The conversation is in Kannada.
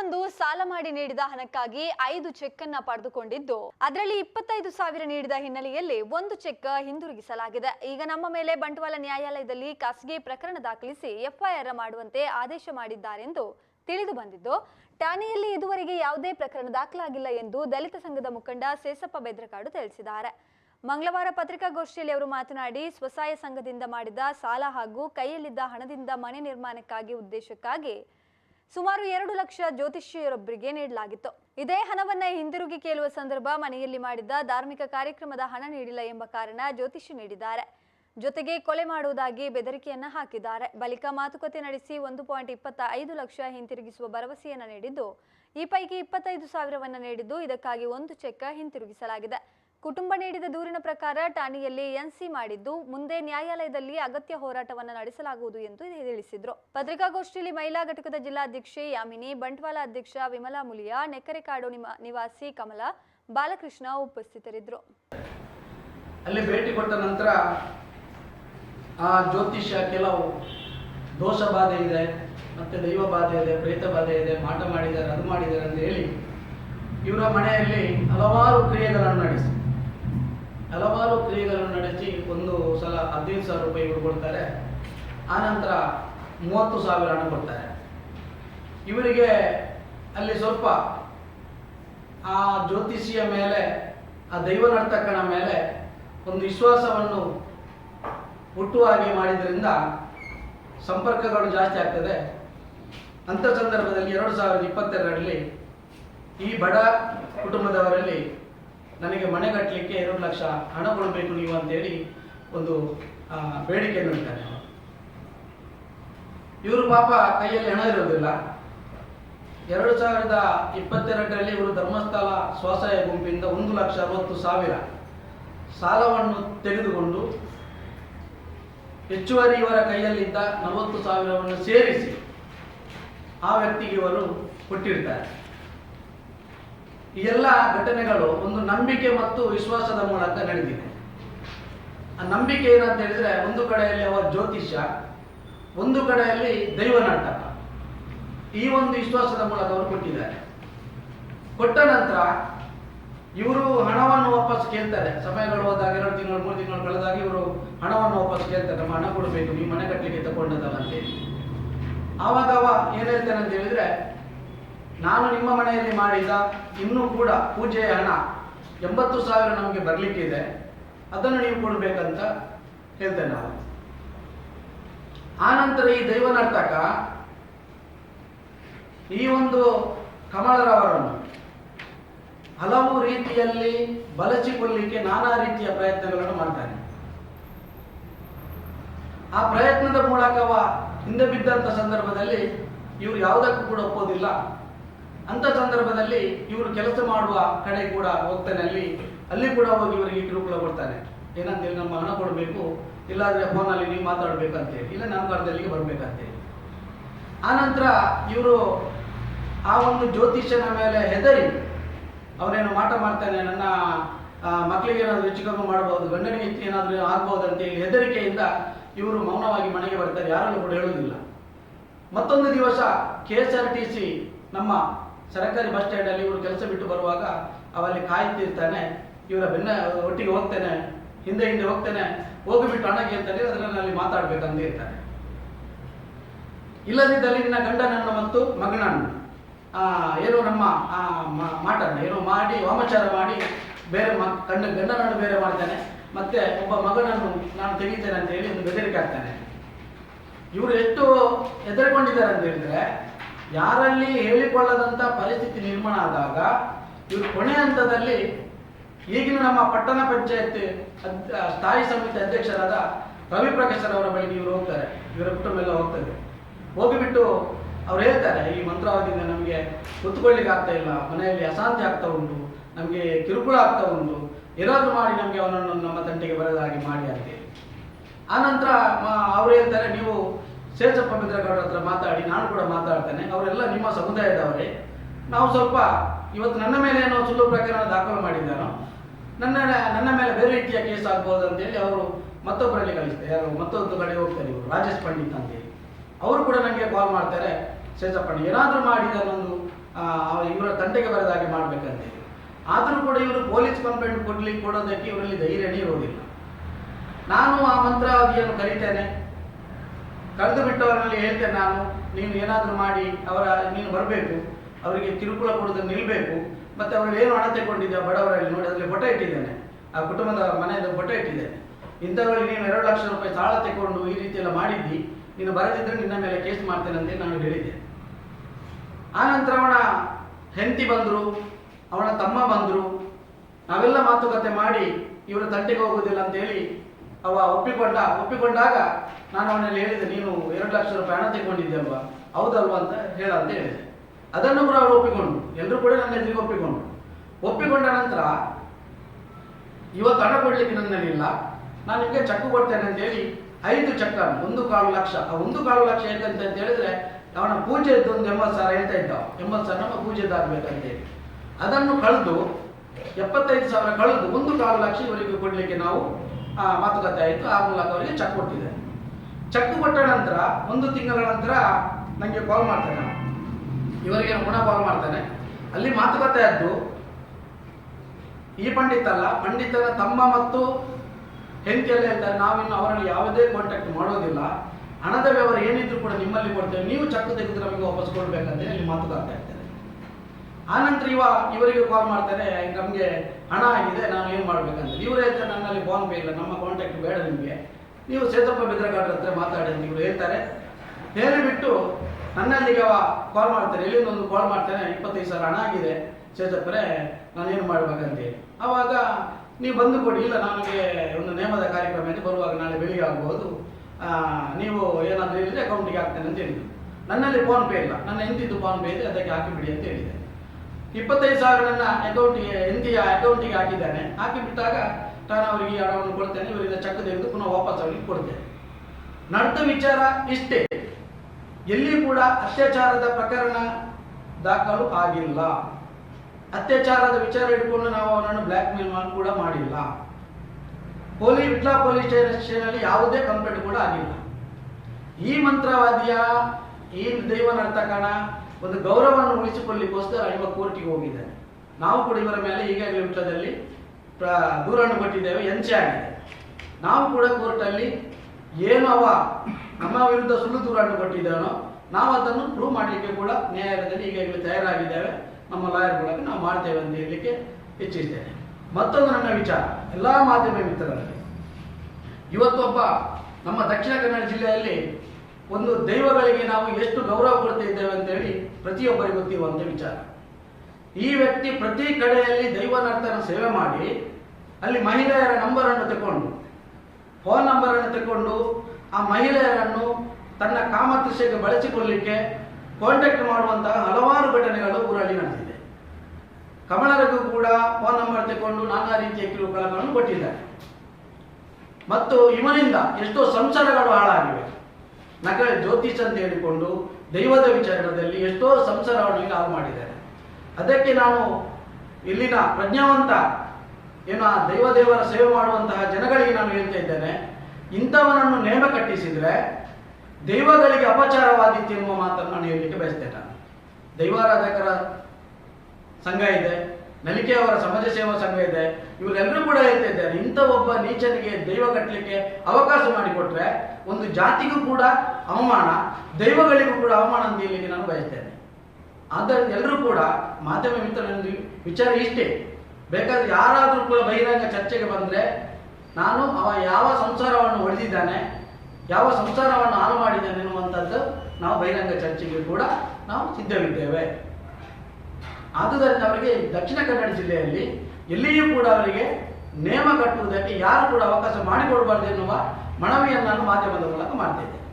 ಒಂದು ಸಾಲ ಮಾಡಿ ನೀಡಿದ ಹಣಕ್ಕಾಗಿ ಐದು ಚೆಕ್ ಅನ್ನ ಪಡೆದುಕೊಂಡಿದ್ದು, ಅದರಲ್ಲಿ ಇಪ್ಪತ್ತೈದು ಸಾವಿರ ನೀಡಿದ ಹಿನ್ನೆಲೆಯಲ್ಲಿ ಒಂದು ಚೆಕ್ ಹಿಂದಿರುಗಿಸಲಾಗಿದೆ. ಈಗ ನಮ್ಮ ಮೇಲೆ ಬಂಟ್ವಾಳ ನ್ಯಾಯಾಲಯದಲ್ಲಿ ಖಾಸಗಿ ಪ್ರಕರಣ ದಾಖಲಿಸಿ ಎಫ್ಐಆರ್ ಮಾಡುವಂತೆ ಆದೇಶ ಮಾಡಿದ್ದಾರೆಂದು ತಿಳಿದು ಬಂದಿದ್ದು, ಠಾಣೆಯಲ್ಲಿ ಇದುವರೆಗೆ ಯಾವುದೇ ಪ್ರಕರಣ ದಾಖಲಾಗಿಲ್ಲ ಎಂದು ದಲಿತ ಸಂಘದ ಮುಖಂಡ ಸೇಸಪ್ಪ ಬೆದ್ರಕಾಡು ತಿಳಿಸಿದ್ದಾರೆ. ಮಂಗಳವಾರ ಪತ್ರಿಕಾಗೋಷ್ಠಿಯಲ್ಲಿ ಅವರು ಮಾತನಾಡಿ, ಸ್ವಸಹಾಯ ಸಂಘದಿಂದ ಮಾಡಿದ ಸಾಲ ಹಾಗೂ ಕೈಯಲ್ಲಿದ್ದ ಹಣದಿಂದ ಮನೆ ನಿರ್ಮಾಣಕ್ಕಾಗಿ ಉದ್ದೇಶಕ್ಕಾಗಿ ಸುಮಾರು ಎರಡು ಲಕ್ಷ ಜ್ಯೋತಿಷಿಯರೊಬ್ಬರಿಗೆ ನೀಡಲಾಗಿತ್ತು. ಇದೇ ಹಣವನ್ನ ಹಿಂದಿರುಗಿ ಕೇಳುವ ಸಂದರ್ಭ ಮನೆಯಲ್ಲಿ ಮಾಡಿದ್ದ ಧಾರ್ಮಿಕ ಕಾರ್ಯಕ್ರಮದ ಹಣ ನೀಡಿಲ್ಲ ಎಂಬ ಕಾರಣ ಜ್ಯೋತಿಷಿ ನೀಡಿದ್ದಾರೆ. ಜೊತೆಗೆ ಕೊಲೆ ಮಾಡುವುದಾಗಿ ಬೆದರಿಕೆಯನ್ನ ಹಾಕಿದ್ದಾರೆ. ಬಳಿಕ ಮಾತುಕತೆ ನಡೆಸಿ ಒಂದು ಪಾಯಿಂಟ್ ಇಪ್ಪತ್ತ ಐದು ಲಕ್ಷ ಹಿಂತಿರುಗಿಸುವ ಭರವಸೆಯನ್ನ ನೀಡಿದ್ದು, ಈ ಪೈಕಿ ಇಪ್ಪತ್ತೈದು ಸಾವಿರವನ್ನ ನೀಡಿದ್ದು ಇದಕ್ಕಾಗಿ ಒಂದು ಚೆಕ್ ಹಿಂತಿರುಗಿಸಲಾಗಿದೆ. ಕುಟುಂಬ ನೀಡಿದ ದೂರಿನ ಪ್ರಕಾರ ಠಾಣೆಯಲ್ಲಿ ಎನ್ಸಿ ಮಾಡಿದ್ದು, ಮುಂದೆ ನ್ಯಾಯಾಲಯದಲ್ಲಿ ಅಗತ್ಯ ಹೋರಾಟವನ್ನು ನಡೆಸಲಾಗುವುದು ಎಂದು ತಿಳಿಸಿದರು. ಪತ್ರಿಕಾಗೋಷ್ಠಿಯಲ್ಲಿ ಮಹಿಳಾ ಘಟಕದ ಜಿಲ್ಲಾಧ್ಯಕ್ಷೆ ಯಾಮಿನಿ, ಬಂಟ್ವಾಳ ಅಧ್ಯಕ್ಷ ವಿಮಲಾ ಮುಲಿಯಾ, ನೆಕ್ಕರೆಕಾಡು ನಿವಾಸಿ ಕಮಲ, ಬಾಲಕೃಷ್ಣ ಉಪಸ್ಥಿತರಿದ್ದರು ಅಲ್ಲಿ ಭೇಟಿ ಕೊಟ್ಟ ನಂತರ ಆ ಜ್ಯೋತಿಷ್ಯ ಕೆಲವು ದೋಷ ಬಾಧೆ ಇದೆ, ಮತ್ತೆ ದೈವ ಬಾಧೆ ಇದೆ, ಪ್ರೇತ ಬಾಧೆ ಇದೆ, ಮಾಟ ಮಾಡಿದ್ದಾರೆ, ಅದು ಮಾಡಿದ್ದಾರೆ ಅಂತ ಹೇಳಿ ಇವರ ಮನೆಯಲ್ಲಿ ಹಲವಾರು ಕ್ರಿಯೆಗಳನ್ನು ನಡೆಸಿ ಹಲವಾರು ಕ್ರಿಯೆಗಳನ್ನು ನಡೆಸಿ ಒಂದು ಸಲ ಹದಿನೈದು ಸಾವಿರ ರೂಪಾಯಿ ಇವರು ಕೊಡ್ತಾರೆ. ಆನಂತರ ಮೂವತ್ತು ಸಾವಿರ ಹಣ ಕೊಡ್ತಾರೆ. ಇವರಿಗೆ ಅಲ್ಲಿ ಸ್ವಲ್ಪ ಆ ಜ್ಯೋತಿಷಿಯ ಮೇಲೆ, ಆ ದೈವ ನರ್ತಕನ ಮೇಲೆ ಒಂದು ವಿಶ್ವಾಸವನ್ನು ಹುಟ್ಟುವ ಹಾಗೆ ಮಾಡಿದ್ರಿಂದ ಸಂಪರ್ಕಗಳು ಜಾಸ್ತಿ ಆಗ್ತದೆ. ಅಂಥ ಸಂದರ್ಭದಲ್ಲಿ ಎರಡು ಸಾವಿರದ ಇಪ್ಪತ್ತೆರಡರಲ್ಲಿ ಈ ಬಡ ಕುಟುಂಬದವರಲ್ಲಿ ನನಗೆ ಮನೆ ಕಟ್ಟಲಿಕ್ಕೆ ಎರಡು ಲಕ್ಷ ಹಣ ಕೊಡಬೇಕು ನೀವು ಅಂತೇಳಿ ಒಂದು ಬೇಡಿಕೆಯನ್ನು ಇಡ್ತಾರೆ ಇವರು ಪಾಪ ಕೈಯಲ್ಲಿ ಹಣ ಇರೋದಿಲ್ಲ. ಎರಡು ಸಾವಿರದ ಇಪ್ಪತ್ತೆರಡರಲ್ಲಿ ಇವರು ಧರ್ಮಸ್ಥಳ ಸ್ವಸಹಾಯ ಗುಂಪಿಂದ ಒಂದು ಲಕ್ಷ ಅರವತ್ತು ಸಾವಿರ ಸಾಲವನ್ನು ತೆಗೆದುಕೊಂಡು ಹೆಚ್ಚುವರಿ ಇವರ ಕೈಯಲ್ಲಿದ್ದ ನಲವತ್ತು ಸಾವಿರವನ್ನು ಸೇರಿಸಿ ಆ ವ್ಯಕ್ತಿಗೆ ಇವರು ಕೊಟ್ಟಿರ್ತಾರೆ. ಈ ಎಲ್ಲ ಘಟನೆಗಳು ಒಂದು ನಂಬಿಕೆ ಮತ್ತು ವಿಶ್ವಾಸದ ಮೂಲಕ ನಡೆದಿದೆ. ಆ ನಂಬಿಕೆ ಏನಂತ ಹೇಳಿದ್ರೆ ಒಂದು ಕಡೆಯಲ್ಲಿ ಅವರ ಜ್ಯೋತಿಷ್ಯ, ಒಂದು ಕಡೆಯಲ್ಲಿ ದೈವ ನಾಟಕ. ಈ ಒಂದು ವಿಶ್ವಾಸದ ಮೂಲಕ ಅವರು ಕೊಟ್ಟಿದ್ದಾರೆ. ಕೊಟ್ಟ ನಂತರ ಇವರು ಹಣವನ್ನು ವಾಪಸ್ ಕೇಳ್ತಾರೆ. ಸಮಯಗಳು ಹೋದಾಗ ಎರಡು ತಿಂಗಳು, ಮೂರು ತಿಂಗಳು ಕಳೆದಾಗ ಇವರು ಹಣವನ್ನು ವಾಪಸ್ ಕೇಳ್ತಾರೆ. ನಮ್ಮ ಹಣ ಕೊಡಬೇಕು, ನೀವು ಮನೆ ಕಟ್ಟಲಿಕ್ಕೆ ತಗೊಂಡದಲ್ಲ ಅಂತೇಳಿ ಆವಾಗ ಅವ ಏನು ಹೇಳ್ತಾನೆ ಅಂತ ಹೇಳಿದ್ರೆ ನಾನು ನಿಮ್ಮ ಮನೆಯಲ್ಲಿ ಮಾಡಿದ ಇನ್ನೂ ಕೂಡ ಪೂಜೆಯ ಹಣ ಎಂಬತ್ತು ಸಾವಿರ ನಮಗೆ ಬರಲಿಕ್ಕಿದೆ ಅದನ್ನು ನೀವು ಕೊಡಬೇಕಂತ ಹೇಳ್ತೇನೆ ನಾವು ಆನಂತರ ಈ ದೈವ ನರ್ತಕ ಈ ಒಂದು ಕಮಲರವರನ್ನು ಹಲವು ರೀತಿಯಲ್ಲಿ ಬಳಸಿಕೊಳ್ಳಲಿಕ್ಕೆ ನಾನಾ ರೀತಿಯ ಪ್ರಯತ್ನಗಳನ್ನು ಮಾಡ್ತಾನೆ. ಆ ಪ್ರಯತ್ನದ ಮೂಲಕವ ಹಿಂದೆ ಬಿದ್ದಂಥ ಸಂದರ್ಭದಲ್ಲಿ ಇವರು ಯಾವುದಕ್ಕೂ ಕೂಡ ಒಪ್ಪೋದಿಲ್ಲ. ಅಂಥ ಸಂದರ್ಭದಲ್ಲಿ ಇವರು ಕೆಲಸ ಮಾಡುವ ಕಡೆ ಕೂಡ ಹೋಗ್ತಾನೆ ಅಲ್ಲಿ. ಅಲ್ಲಿ ಕೂಡ ಹೋಗಿ ಇವರಿಗೆ ಕಿರುಕುಳ ಕೊಡ್ತಾನೆ. ಏನಂತೇಳಿ ನಮ್ಮ ಹಣ ಕೊಡಬೇಕು. ಇಲ್ಲಾಂದ್ರೆ ಫೋನಲ್ಲಿ ನೀವು ಮಾತಾಡಬೇಕು ಅಂತೇಳಿ ಇಲ್ಲ, ನಮ್ಮ ಕಾಲದಲ್ಲಿಗೆ ಬರ್ಬೇಕಂತೇಳಿ. ಆನಂತರ ಇವರು ಆ ಒಂದು ಜ್ಯೋತಿಷ್ಯನ ಮೇಲೆ ಹೆದರಿ, ಅವನೇನು ಮಾಟ ಮಾಡ್ತಾನೆ? ನನ್ನ ಮಕ್ಕಳಿಗೆ ಏನಾದರೂ ಹೆಚ್ಚು ಕಮ್ಮಿ ಮಾಡ್ಬೋದು. ಗಂಡನಿಗೆ ಏನಾದರೂ ಆಗ್ಬೋದು ಅಂತೇಳಿ ಹೆದರಿಕೆಯಿಂದ ಇವರು ಮೌನವಾಗಿ ಮನೆಗೆ ಬರ್ತಾರೆ. ಯಾರನ್ನು ಕೂಡ ಹೇಳುವುದಿಲ್ಲ. ಮತ್ತೊಂದು ದಿವಸ K S R T C ನಮ್ಮ ಸರ್ಕಾರಿ ಬಸ್ ಸ್ಟ್ಯಾಂಡಲ್ಲಿ ಇವರು ಕೆಲಸ ಬಿಟ್ಟು ಬರುವಾಗ ಅವಲ್ಲಿ ಕಾಯ್ತಿರ್ತಾನೆ ಇವರ ಬೆನ್ನ ಒಟ್ಟಿಗೆ ಹೋಗ್ತೇನೆ ಹಿಂದೆ ಹಿಂದೆ ಹೋಗ್ತಾನೆ ಹೋಗಿಬಿಟ್ಟು ಹಣ ಗೆಲ್ತಾನೆ ಅದನ್ನು ಅಲ್ಲಿ ಮಾತಾಡ್ಬೇಕಂತ ಇರ್ತಾನೆ ಇಲ್ಲದಿದ್ದಲ್ಲಿ ನಿನ್ನ ಗಂಡನನ್ನು ಮತ್ತು ಮಗನನ್ನು. ಆ, ಏನೋ ನಮ್ಮ ಆ, ಮಾಟನ್ನ ಏನೋ ಮಾಡಿ ವಾಮಚಾರ ಮಾಡಿ ಬೇರೆ ಮ ಗಂಡ ಗಂಡನನ್ನು ಬೇರೆ ಮಾಡ್ತಾನೆ ಮತ್ತೆ ಒಬ್ಬ ಮಗನನ್ನು ನಾನು ತೆಗಿತೇನೆ ಅಂತ ಹೇಳಿ ಒಂದು ಬೆದರಿಕೆ ಆಗ್ತಾನೆ ಇವರು ಎಷ್ಟು ಹೆದರ್ಕೊಂಡಿದ್ದಾರೆ ಅಂತ ಹೇಳಿದ್ರೆ ಯಾರಲ್ಲಿ ಹೇಳಿಕೊಳ್ಳದಂತ ಪರಿಸ್ಥಿತಿ ನಿರ್ಮಾಣ ಆದಾಗ ಇವರು ಕೊನೆ ಹಂತದಲ್ಲಿ ಈಗಿನ ನಮ್ಮ ಪಟ್ಟಣ ಪಂಚಾಯತ್ ಸ್ಥಾಯಿ ಸಮಿತಿ ಅಧ್ಯಕ್ಷರಾದ ರವಿ ಪ್ರಕಾಶ್ ಅವರ ಬಳಿಗೆ ಇವರು ಹೋಗ್ತಾರೆ. ಇವರ ಕುಟುಂಬ ಎಲ್ಲ ಹೋಗ್ತದೆ. ಹೋಗಿಬಿಟ್ಟು ಅವ್ರು ಹೇಳ್ತಾರೆ, ಈ ಮಂತ್ರಾವಧಿಯಿಂದ ನಮಗೆ ಕುತ್ಕೊಳ್ಳಿಕ್ಕೆ ಆಗ್ತಾ ಇಲ್ಲ, ಮನೆಯಲ್ಲಿ ಅಶಾಂತಿ ಆಗ್ತಾ ಉಂಟು, ನಮಗೆ ಕಿರುಕುಳ ಆಗ್ತಾ ಉಂಟು, ಏನಾದರೂ ಮಾಡಿ ನಮಗೆ ಅವನನ್ನು ನಮ್ಮ ತಂಟೆಗೆ ಬರದ ಹಾಗೆ ಮಾಡಿ ಅಂತೇಳಿ ಆನಂತರ ಅವ್ರು ಹೇಳ್ತಾರೆ, ನೀವು ಶೇಷಪ್ಪ ಮಿತ್ರಗೌಡ ಹತ್ರ ಮಾತಾಡಿ, ನಾನು ಕೂಡ ಮಾತಾಡ್ತೇನೆ. ಅವರೆಲ್ಲ ನಿಮ್ಮ ಸಮುದಾಯದವರೇ. ನಾವು ಸ್ವಲ್ಪ ಇವತ್ತು ನನ್ನ ಮೇಲೆ ಏನೋ ಸುಳ್ಳು ಪ್ರಕರಣ ದಾಖಲು ಮಾಡಿದ್ದಾನೋ, ನನ್ನ ನನ್ನ ಮೇಲೆ ಬೇರೆ ರೀತಿಯ ಕೇಸ್ ಆಗ್ಬೋದು ಅಂತೇಳಿ ಅವರು ಮತ್ತೊಬ್ಬರಲ್ಲಿ ಕಳಿಸ್ತಾರೆ ಯಾರು? ಮತ್ತೊಂದು ಕಡೆ ಹೋಗ್ತಾರೆ ಇವರು. ರಾಜೇಶ್ ಪಂಡಿತ್ ಅಂತೇಳಿ ಅವರು ಕೂಡ ನನಗೆ ಕಾಲ್ ಮಾಡ್ತಾರೆ ಶೇಷಪ್ಪ ಏನಾದರೂ ಮಾಡಿ ಇದನ್ನೊಂದು ಅವರು ಇವರ ತಂಟೆಗೆ ಬರದ ಹಾಗೆ ಮಾಡಬೇಕಂತೇಳಿ ಆದರೂ ಕೂಡ ಇವರು ಪೊಲೀಸ್ ಕಂಪ್ಲೇಂಟ್ ಕೊಡ್ಲಿಕ್ಕೆ ಕೊಡೋದಕ್ಕೆ ಇವರಲ್ಲಿ ಧೈರ್ಯನೇ ಇರೋದಿಲ್ಲ ನಾನು ಆ ಮಂತ್ರಾವಧಿಯನ್ನು ಕರಿತೇನೆ. ಕಳೆದು ಬಿಟ್ಟವರಲ್ಲಿ ಹೇಳ್ತೇನೆ ನಾನು, ನೀನು ಏನಾದರೂ ಮಾಡಿ, ಅವರ, ನೀನು ಬರಬೇಕು, ಅವರಿಗೆ ಕಿರುಕುಳ ಕೊಡೋದು ನಿಲ್ಲಬೇಕು ಮತ್ತು ಅವರು ಏನು ಹಣ ತೆಗೊಂಡಿದ್ದೆ ಬಡವರಲ್ಲಿ ನೋಡಿ, ಅದರಲ್ಲಿ ಫೋಟೋ ಇಟ್ಟಿದ್ದೇನೆ. ಆ ಕುಟುಂಬದ ಮನೆಯದ ಫೋಟೋ ಇಟ್ಟಿದ್ದೇನೆ. ಇಂಥವರಿಗೆ ನೀನು ಎರಡು ಲಕ್ಷ ರೂಪಾಯಿ ಸಾಲ ತೆಗೊಂಡು ಈ ರೀತಿಯೆಲ್ಲ ಮಾಡಿದ್ದಿ, ನೀನು ಬರದಿದ್ದರೆ ನಿನ್ನ ಮೇಲೆ ಕೇಸ್ ಮಾಡ್ತೇನೆ ಅಂತ ನಾನು ಹೇಳಿದ್ದೆ. ಆ ನಂತರ ಅವನ ಹೆಂಡತಿ ಬಂದರು, ಅವನ ತಮ್ಮ ಬಂದರು, ನಾವೆಲ್ಲ ಮಾತುಕತೆ ಮಾಡಿ, ಇವರು ತಟ್ಟೆಗೆ ಹೋಗುವುದಿಲ್ಲ ಅಂತೇಳಿ ಅವ ಒಪ್ಪಿಕೊಂಡ, ಒಪ್ಪಿಕೊಂಡಾಗ ನಾನು ಅವನಲ್ಲಿ ಹೇಳಿದೆ, ನೀನು ಎರಡು ಲಕ್ಷ ರೂಪಾಯಿ ಹಣ ತಗೊಂಡಿದ್ದೆ ಅಲ್ವಾ ಹೌದಲ್ವಾ? ಅಂತ ಹೇಳ ಅಂತ ಹೇಳಿದೆ. ಅದನ್ನು ಕೂಡ ಅವರು ಒಪ್ಪಿಕೊಂಡು ಎಲ್ಲರೂ ಕೂಡ ನನ್ನ ಎದುರಿಗೆ ಒಪ್ಪಿಕೊಂಡು ಒಪ್ಪಿಕೊಂಡ ನಂತರ, ಇವತ್ತು ಹಣ ಕೊಡ್ಲಿಕ್ಕೆ ನನ್ನಲ್ಲಿಲ್ಲ ನಾನು ನಿಮಗೆ ಚೆಕ್ ಕೊಡ್ತೇನೆ ಅಂತೇಳಿ ಐದು ಚೆಕ್ ಒಂದು ಕಾಲು ಲಕ್ಷ. ಆ ಒಂದು ಕಾಲು ಲಕ್ಷ ಹೇಗಂತ ಅಂತ ಹೇಳಿದ್ರೆ, ಅವನ ಪೂಜೆ ಒಂದು ಎಂಬತ್ತು ಸಾವಿರ ಹೇಳ್ತಾ ಇದ್ದ. ಎಂಬತ್ತು ಸಾವಿರ ನಮ್ಮ ಪೂಜೆದಾಗಬೇಕಂತೇಳಿ ಅದನ್ನು ಕಳೆದು, ಎಪ್ಪತ್ತೈದು ಸಾವಿರ ಕಳೆದು ಒಂದು ಕಾಲು ಲಕ್ಷ ಇವರಿಗೆ ಕೊಡಲಿಕ್ಕೆ ನಾವು ಮಾತುಕತೆ ಆಯಿತು, ಆ ಮೂಲಕ ಅವರಿಗೆ ಚೆಕ್ ಕೊಟ್ಟಿದೆ. ಚೆಕ್ ಕೊಟ್ಟ ನಂತರ, ಒಂದು ತಿಂಗಳ ನಂತರ ನನಗೆ ಕಾಲ್ ಮಾಡ್ತಾನೆ. ಇವರಿಗೆ ಪುನಃ ಕಾಲ್ ಮಾಡ್ತಾನೆ. ಅಲ್ಲಿ ಮಾತುಕತೆ ಆದ್ದು ಈ ಪಂಡಿತ ಅಲ್ಲ, ಪಂಡಿತನ ತಮ್ಮ ಮತ್ತು ಹೆಂಡತಿಯಲ್ಲೇ ಹೇಳ್ತಾರೆ, ನಾವಿನ್ನು ಅವರಲ್ಲಿ ಯಾವುದೇ ಕಾಂಟ್ಯಾಕ್ಟ್ ಮಾಡೋದಿಲ್ಲ. ಹಣದ ವ್ಯವಹಾರ ಏನಿದ್ರು ಕೂಡ ನಿಮ್ಮಲ್ಲಿ ಕೊಡ್ತೇವೆ. ನೀವು ಚೆಕ್ ತೆಗೆದು ನಮಗೆ ವಾಪಸ್ ಕೊಡ್ಬೇಕಂತ ಅಲ್ಲಿ ಮಾತುಕತೆ ಆಗ್ತದೆ ಆನಂತರ ಇವ, ಇವರಿಗೆ ಕಾಲ್ ಮಾಡ್ತಾರೆ ನಮಗೆ ಹಣ ಆಗಿದೆ, ನಾನು ಏನು ಮಾಡ್ಬೇಕಂತ. ಇವರು ಹೇಳ್ತಾರೆ ನನ್ನಲ್ಲಿ ಫೋನ್ ಪೇ ಇಲ್ಲ, ನಮ್ಮ ಕಾಂಟ್ಯಾಕ್ಟ್ ಬೇಡ ನಿಮಗೆ. ನೀವು ಸೇತಪ್ಪ ಬಿದ್ರಗಾಡ್ರ ಹತ್ರ ಮಾತಾಡಿ ಇವರು ಹೇಳ್ತಾರೆ. ಹೇಳಿಬಿಟ್ಟು ನನ್ನಲ್ಲಿಗೆ ಅವ ಕಾಲ್ ಮಾಡ್ತಾರೆ. ಎಲ್ಲಿಂದ ಒಂದು ಕಾಲ್ ಮಾಡ್ತಾನೆ, ಇಪ್ಪತ್ತೈದು ಸಾವಿರ ಹಣ ಆಗಿದೆ, ಸೇತಪ್ಪರೇ ನಾನೇನು ಮಾಡ್ಬೇಕಂತೇಳಿ ಆವಾಗ ನೀವು ಬಂದು ಕೊಡಿ, ಇಲ್ಲ ನನಗೆ ಒಂದು ನೇಮದ ಕಾರ್ಯಕ್ರಮ ಇದೆ ಬರುವಾಗ ನಾಳೆ ಬೆಳಿಗ್ಗೆ ಆಗ್ಬೋದು. ನೀವು ಏನಾದರೂ ಹೇಳಿದರೆ ಅಕೌಂಟಿಗೆ ಹಾಕ್ತೇನೆ ಅಂತ ಹೇಳಿದ್ರು. ನನ್ನಲ್ಲಿ ಫೋನ್ ಪೇ ಇಲ್ಲ. ನನ್ನ ಎಂತಿದ್ದು ಫೋನ್ ಪೇ ಇದೆ, ಅದಕ್ಕೆ ಹಾಕಿಬಿಡಿ ಅಂತ ಹೇಳಿದೆ ಇಪ್ಪತ್ತೈದು ಸಾವಿರಗಳನ್ನ ಅಕೌಂಟಿಗೆ ಹೆಂಡತಿಯ ಅಕೌಂಟಿಗೆ ಹಾಕಿದ್ದಾನೆ. ಹಾಕಿಬಿಟ್ಟಾಗ ನಾನು ಅವರಿಗೆ ಹಣವನ್ನು ಕೊಡ್ತೇನೆ, ಇವರಿಂದ ಚೆಕ್ ತೆಗೆದು ಪುನಃ ವಾಪಸ್ ಅವರಿಗೆ ಕೊಡ್ತೇನೆ. ನಡೆದ ವಿಚಾರ ಇಷ್ಟೇ. ಎಲ್ಲಿ ಕೂಡ ಅತ್ಯಾಚಾರದ ಪ್ರಕರಣ ದಾಖಲು ಆಗಿಲ್ಲ. ಅತ್ಯಾಚಾರದ ವಿಚಾರ ಇಟ್ಕೊಂಡು ನಾವು ಅವನನ್ನು ಬ್ಲ್ಯಾಕ್ ಮೇಲ್ ಕೂಡ ಮಾಡಿಲ್ಲ. ಪೊಲೀಸ್ ವಿಟ್ಲಾ ಪೊಲೀಸ್ ಸ್ಟೇಷನಲ್ಲಿ ಯಾವುದೇ ಕಂಪ್ಲೇಂಟ್ ಕೂಡ ಆಗಿಲ್ಲ. ಈ ಮಂತ್ರವಾದಿಯ ಈ ದೈವ ನರ್ತಕನ ಒಂದು ಗೌರವವನ್ನು ಉಳಿಸಿಕೊಳ್ಳಿಕ್ಕೋಸ್ಕರ ಇವ ಕೋರ್ಟಿಗೆ ಹೋಗಿದ್ದಾರೆ ನಾವು ಕೂಡ ಇವರ ಮೇಲೆ ಈಗಾಗಲೇ ವಿಷಯದಲ್ಲಿ ದೂರನ್ನು ಕೊಟ್ಟಿದ್ದೇವೆ, ಎಂಚೆ ಆಗಿದೆ. ನಾವು ಕೂಡ ಕೋರ್ಟಲ್ಲಿ ಏನು ಅವ ನಮ್ಮ ವಿರುದ್ಧ ಸುಳ್ಳು ದೂರನ್ನು ಕೊಟ್ಟಿದ್ದಾನೋ ನಾವು ಅದನ್ನು ಪ್ರೂವ್ ಮಾಡಲಿಕ್ಕೆ ಕೂಡ ನ್ಯಾಯಾಲಯದಲ್ಲಿ ಈಗಾಗಲೇ ತಯಾರಾಗಿದ್ದೇವೆ. ನಮ್ಮ ಲಾಯರ್ ಮೂಲಕ ನಾವು ಮಾಡ್ತೇವೆ ಅಂತ ಹೇಳಲಿಕ್ಕೆ ಹೆಚ್ಚಿಸ್ತೇನೆ ಮತ್ತೊಂದು ನನ್ನ ವಿಚಾರ, ಎಲ್ಲ ಮಾಧ್ಯಮ ಮಿತ್ರರಲ್ಲಿ ಇವತ್ತೊಬ್ಬ ನಮ್ಮ ದಕ್ಷಿಣ ಕನ್ನಡ ಜಿಲ್ಲೆಯಲ್ಲಿ ಒಂದು ದೈವಗಳಿಗೆ ನಾವು ಎಷ್ಟು ಗೌರವ ಕೊಡ್ತಿದ್ದೇವೆ ಅಂತೇಳಿ ಪ್ರತಿಯೊಬ್ಬರಿಗೂ ಗೊತ್ತಿರುವಂಥ ವಿಚಾರ. ಈ ವ್ಯಕ್ತಿ ಪ್ರತಿ ಕಡೆಯಲ್ಲಿ ದೈವನರ್ತನ ಸೇವೆ ಮಾಡಿ, ಅಲ್ಲಿ ಮಹಿಳೆಯರ ನಂಬರನ್ನು ತಗೊಂಡು ಫೋನ್ ನಂಬರನ್ನು ತಗೊಂಡು ಆ ಮಹಿಳೆಯರನ್ನು ತನ್ನ ಕಾಮತೃಷೆಗೆ ಬಳಸಿಕೊಳ್ಳಲಿಕ್ಕೆ ಕಾಂಟ್ಯಾಕ್ಟ್ ಮಾಡುವಂತಹ ಹಲವಾರು ಘಟನೆಗಳು ಊರಲ್ಲಿ ನಡೆದಿದೆ. ಕಮಲರಿಗೂ ಕೂಡ ಫೋನ್ ನಂಬರ್ ತಗೊಂಡು ನಾನಾ ರೀತಿಯ ಕಿರುಕುಳಗಳನ್ನು ಕೊಟ್ಟಿದ್ದಾರೆ. ಮತ್ತು ಇವನಿಂದ ಎಷ್ಟೋ ಸಂಸಾರಗಳು ಹಾಳಾಗಿವೆ. ನಗರ ಜ್ಯೋತಿಷ್ ಅಂತ ಹೇಳಿಕೊಂಡು ದೈವದ ವಿಚಾರದಲ್ಲಿ ಎಷ್ಟೋ ಸಂಸಾರವನ್ನು ಹಾಳು ಮಾಡಿದ್ದಾರೆ. ಅದಕ್ಕೆ ನಾನು ಇಲ್ಲಿನ ಪ್ರಜ್ಞಾವಂತ, ಏನು ಆ ದೈವ ದೇವರ ಸೇವೆ ಮಾಡುವಂತಹ ಜನಗಳಿಗೆ ನಾನು ಹೇಳ್ತಾ ಇದ್ದೇನೆ, ಇಂಥವನನ್ನು ನೇಮ ಕಟ್ಟಿಸಿದ್ರೆ ದೈವಗಳಿಗೆ ಅಪಚಾರವಾದಿತ್ತು ಎನ್ನುವ ಮಾತನ್ನು ನಾನು ಹೇಳಲಿಕ್ಕೆ ಬಯಸ್ತೇನೆ. ದೈವಾರಾಧಕರ ಸಂಘ ಇದೆ ನಲಿಕೆಯವರ ಸಮಾಜ ಸೇವಾ ಸಂಘ ಇದೆ. ಇವರೆಲ್ಲರೂ ಕೂಡ ಹೇಳ್ತಾ ಇದ್ದಾರೆ, ಇಂಥ ಒಬ್ಬ ನೀಚನಿಗೆ ದೈವ ಕಟ್ಟಲಿಕ್ಕೆ ಅವಕಾಶ ಮಾಡಿಕೊಟ್ರೆ ಒಂದು ಜಾತಿಗೂ ಕೂಡ ಅವಮಾನ, ದೈವಗಳಿಗೂ ಕೂಡ ಅವಮಾನ ಅಂತ ಹೇಳಲಿಕ್ಕೆ ನಾನು ಬಯಸ್ತೇನೆ ಆದ್ದರಿಂದ ಎಲ್ಲರೂ ಕೂಡ ಮಾಧ್ಯಮ ಮಿತ್ರರೊಂದು ವಿಚಾರ ಇಷ್ಟೇ. ಬೇಕಾದ್ರೆ ಯಾರಾದರೂ ಕೂಡ ಬಹಿರಂಗ ಚರ್ಚೆಗೆ ಬಂದರೆ ನಾನು ಅವ ಯಾವ ಸಂಸಾರವನ್ನು ಹೊಡೆದಿದ್ದಾನೆ ಯಾವ ಸಂಸಾರವನ್ನು ಹಾಳು ಮಾಡಿದ್ದಾನೆ ಎನ್ನುವಂಥದ್ದು ನಾವು ಬಹಿರಂಗ ಚರ್ಚೆಗೆ ಕೂಡ ನಾವು ಸಿದ್ಧವಿದ್ದೇವೆ. ಆದುದರಿಂದ ಅವರಿಗೆ ದಕ್ಷಿಣ ಕನ್ನಡ ಜಿಲ್ಲೆಯಲ್ಲಿ ಎಲ್ಲಿಯೂ ಕೂಡ ಅವರಿಗೆ ನೇಮ ಕಟ್ಟುವುದಕ್ಕೆ ಯಾರು ಕೂಡ ಅವಕಾಶ ಮಾಡಿಕೊಡಬಾರ್ದು ಎನ್ನುವ ಮನವಿಯನ್ನು ನಾನು ಮಾಧ್ಯಮದ ಮೂಲಕ ಮಾಡ್ತೇನೆ